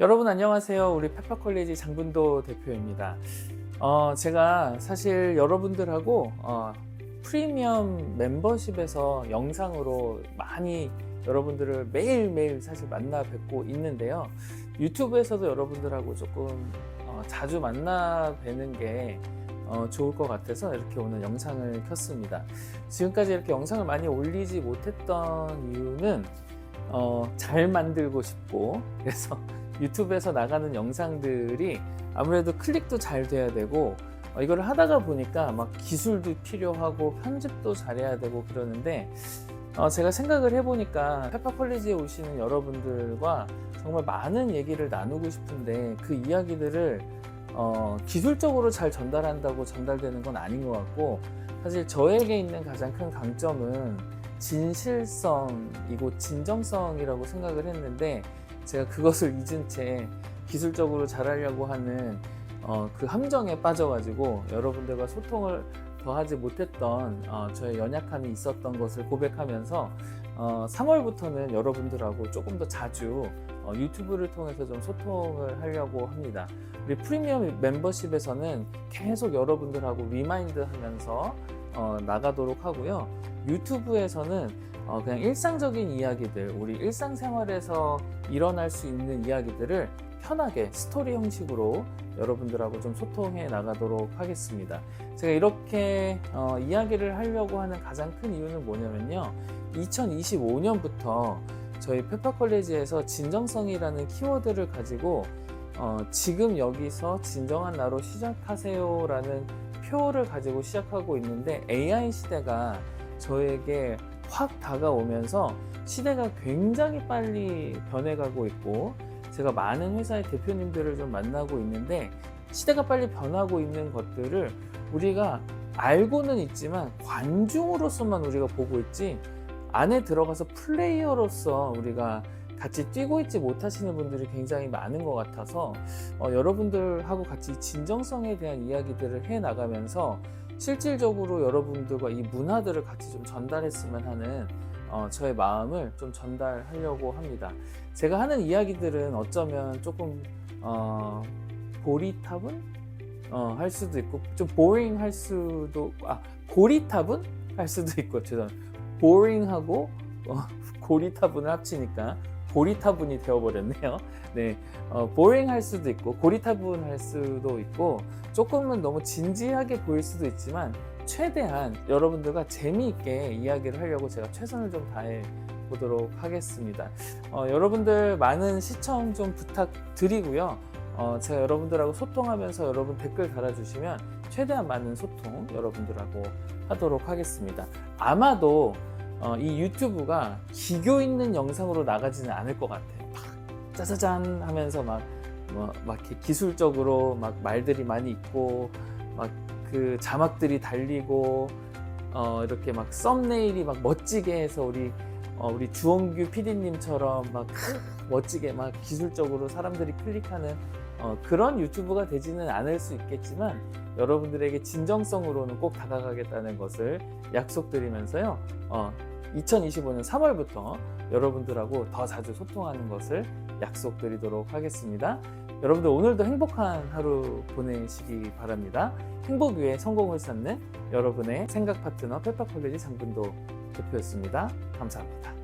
여러분 안녕하세요. 우리 페퍼콜리지 장분도 대표입니다. 어, 제가 사실 여러분들하고 어, 프리미엄 멤버십에서 영상으로 많이 여러분들을 매일매일 사실 만나 뵙고 있는데요. 유튜브에서도 여러분들하고 조금 어, 자주 만나 뵈는 게 어, 좋을 것 같아서 이렇게 오늘 영상을 켰습니다. 지금까지 이렇게 영상을 많이 올리지 못했던 이유는 어, 잘 만들고 싶고 그래서 유튜브에서 나가는 영상들이 아무래도 클릭도 잘 돼야 되고 어, 이거를 하다가 보니까 막 기술도 필요하고 편집도 잘해야 되고 그러는데 어, 제가 생각을 해보니까 페퍼콜리지에 오시는 여러분들과 정말 많은 얘기를 나누고 싶은데 그 이야기들을 어, 기술적으로 잘 전달한다고 전달되는 건 아닌 것 같고 사실 저에게 있는 가장 큰 강점은 진실성이고 진정성이라고 생각을 했는데 제가 그것을 잊은 채 기술적으로 잘하려고 하는 어, 그 함정에 빠져가지고 여러분들과 소통을 더하지 못했던 어, 저의 연약함이 있었던 것을 고백하면서 어, 3월부터는 여러분들하고 조금 더 자주 어, 유튜브를 통해서 좀 소통을 하려고 합니다. 우리 프리미엄 멤버십에서는 계속 여러분들하고 리마인드 하면서 어, 나가도록 하고요. 유튜브에서는 어, 그냥 일상적인 이야기들, 우리 일상생활에서 일어날 수 있는 이야기들을 편하게 스토리 형식으로 여러분들하고 좀 소통해 나가도록 하겠습니다. 제가 이렇게 어, 이야기를 하려고 하는 가장 큰 이유는 뭐냐면요. 2025년부터 저희 페퍼컬리지에서 진정성이라는 키워드를 가지고 어, 지금 여기서 진정한 나로 시작하세요라는 표를 가지고 시작하고 있는데 AI 시대가 저에게 확 다가오면서 시대가 굉장히 빨리 변해가고 있고 제가 많은 회사의 대표님들을 좀 만나고 있는데 시대가 빨리 변하고 있는 것들을 우리가 알고는 있지만 관중으로서만 우리가 보고 있지 안에 들어가서 플레이어로서 우리가 같이 뛰고 있지 못하시는 분들이 굉장히 많은 것 같아서 어, 여러분들하고 같이 진정성에 대한 이야기들을 해 나가면서 실질적으로 여러분들과 이 문화들을 같이 좀 전달했으면 하는 어, 저의 마음을 좀 전달하려고 합니다. 제가 하는 이야기들은 어쩌면 조금 어, 고리타분 어, 할 수도 있고 좀 보링 할 수도 아 고리타분 할 수도 있고 죄송합니다. 보링하고 어, 고리타분을 합치니까 고리타분이 되어버렸네요. 네, 어, 보링 할 수도 있고 고리타분 할 수도 있고 조금은 너무 진지하게 보일 수도 있지만 최대한 여러분들과 재미있게 이야기를 하려고 제가 최선을 좀 다해 보도록 하겠습니다. 어, 여러분들 많은 시청 좀 부탁드리고요. 어, 제가 여러분들하고 소통하면서 여러분 댓글 달아주시면 최대한 많은 소통 여러분들하고 하도록 하겠습니다. 아마도 어, 이 유튜브가 기교 있는 영상으로 나가지는 않을 것 같아요. 막 짜자잔 하면서 막, 뭐, 막 이렇게 기술적으로 막 말들이 많이 있고, 막 그 자막들이 달리고, 어, 이렇게 막 썸네일이 막 멋지게 해서 우리, 어, 우리 주원규 PD님처럼 막 멋지게 막 기술적으로 사람들이 클릭하는 어, 그런 유튜브가 되지는 않을 수 있겠지만 여러분들에게 진정성으로는 꼭 다가가겠다는 것을 약속드리면서요. 어, 2025년 3월부터 여러분들하고 더 자주 소통하는 것을 약속드리도록 하겠습니다. 여러분들 오늘도 행복한 하루 보내시기 바랍니다. 행복 위에 성공을 쌓는 여러분의 생각 파트너 페퍼콜리지 장군도 대표였습니다. 감사합니다.